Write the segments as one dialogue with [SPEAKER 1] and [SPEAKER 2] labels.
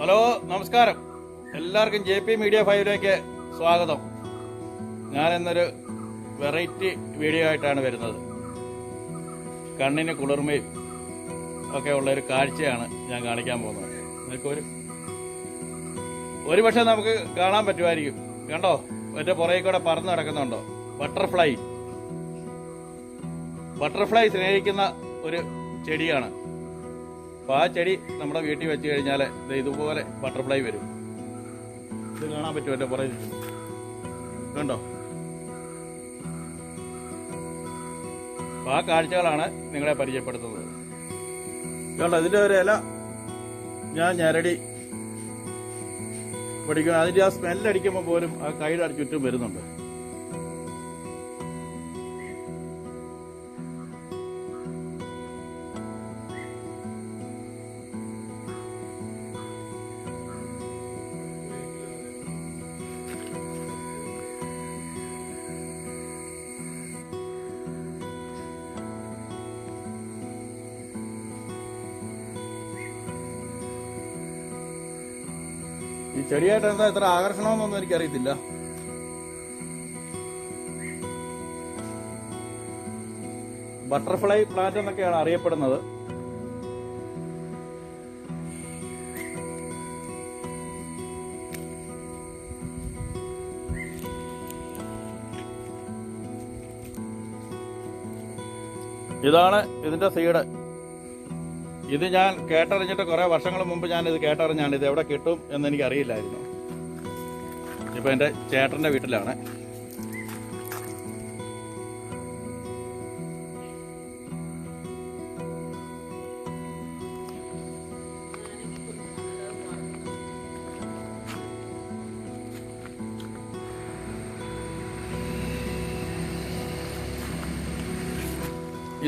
[SPEAKER 1] Hello നമസ്കാരം. എല്ലാവർക്കും J P media ഫൈവിലേക്ക് സ്വാഗതം. ഞാൻ ഇന്നൊരു വെറൈറ്റി വീഡിയോ ആയിട്ടാണ് വരുന്നത്. കണ്ണിന് കുളിർമയും ഒക്കെ ഉള്ള ഒരു കാഴ്ചയാണ് ഞാൻ കാണിക്കാൻ പോകുന്നത്. നിങ്ങൾക്ക് ഒരു ഒരു നമുക്ക് കാണാൻ പറ്റുമായിരിക്കും. കണ്ടോ? എന്റെ പുറകെ കൂടെ പറന്ന് നടക്കുന്നുണ്ടോ? ബട്ടർഫ്ലൈ. ബട്ടർഫ്ലൈ സ്നേഹിക്കുന്ന ഒരു ചെടിയാണ്. അപ്പൊ ആ ചെടി നമ്മുടെ വീട്ടിൽ വെച്ച് കഴിഞ്ഞാൽ ഇതുപോലെ ബട്ടർഫ്ലൈ വരും. ഇത് കാണാൻ പറ്റുമോ എന്റെ പുറകിൽ? കണ്ടോ? അപ്പൊ ആ കാഴ്ചകളാണ് നിങ്ങളെ പരിചയപ്പെടുത്തുന്നത്. കണ്ടോ ഇതിന്റെ ഒരു ഇല ഞാൻ ഞരടി പഠിക്കണം അതിന്റെ ആ സ്മെല്ലടിക്കുമ്പോൾ പോലും ആ കൈയുടെ ചുറ്റും വരുന്നുണ്ട്. ഈ ചെടിയായിട്ട് എന്താ ഇത്ര ആകർഷണമെന്നൊന്നും എനിക്കറിയത്തില്ല. ബട്ടർഫ്ലൈ പ്ലാന്റ് എന്നൊക്കെയാണ് അറിയപ്പെടുന്നത്. ഇതാണ് ഇതിന്റെ സീഡ്. ഇത് ഞാൻ കേട്ടറിഞ്ഞിട്ട് കുറെ വർഷങ്ങൾ മുമ്പ് ഞാൻ ഇത് കേട്ടറിഞ്ഞാണ് ഇത് എവിടെ കിട്ടും എന്ന് എനിക്ക് അറിയില്ലായിരുന്നു ഇപ്പൊ എന്റെ ചേട്ടന്റെ വീട്ടിലാണ്.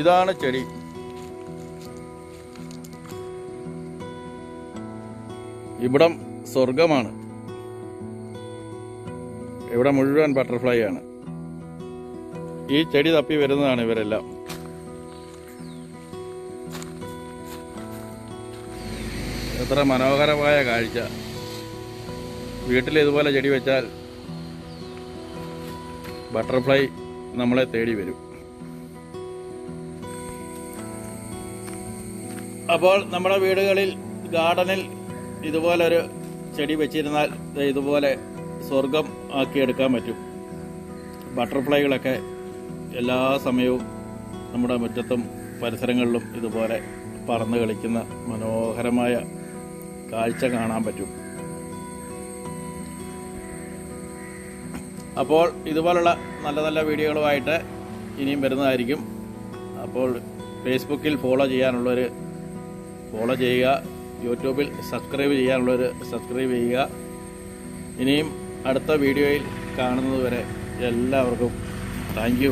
[SPEAKER 1] ഇതാണ് ചെടി. ഇവിടം സ്വർഗമാണ്. ഇവിടെ മുഴുവൻ ബട്ടർഫ്ലൈ ആണ്. ഈ ചെടി തപ്പി വരുന്നതാണ് ഇവരെല്ലാം. എത്ര മനോഹരമായ കാഴ്ച. വീട്ടിൽ ഇതുപോലെ ചെടി വെച്ചാൽ ബട്ടർഫ്ലൈ നമ്മളെ തേടി വരും. അപ്പോൾ നമ്മുടെ വീടുകളിൽ ഗാർഡനിൽ ഇതുപോലൊരു ചെടി വെച്ചിരുന്നാൽ ഇതുപോലെ സ്വർഗം ആക്കിയെടുക്കാൻ പറ്റും. ബട്ടർഫ്ലൈകളൊക്കെ എല്ലാ സമയവും നമ്മുടെ മുറ്റത്തും പരിസരങ്ങളിലും ഇതുപോലെ പറന്ന് കളിക്കുന്ന മനോഹരമായ കാഴ്ച കാണാൻ പറ്റും. അപ്പോൾ ഇതുപോലുള്ള നല്ല നല്ല വീഡിയോകളുമായിട്ട് ഇനിയും വരുന്നതായിരിക്കും. അപ്പോൾ ഫേസ്ബുക്കിൽ ഫോളോ ചെയ്യാനുള്ളൊരു ഫോളോ ചെയ്യുക. യൂട്യൂബിൽ സബ്സ്ക്രൈബ് ചെയ്യാനുള്ളവർ സബ്സ്ക്രൈബ് ചെയ്യുക. ഇനിയും അടുത്ത വീഡിയോയിൽ കാണുന്നതുവരെ എല്ലാവർക്കും താങ്ക്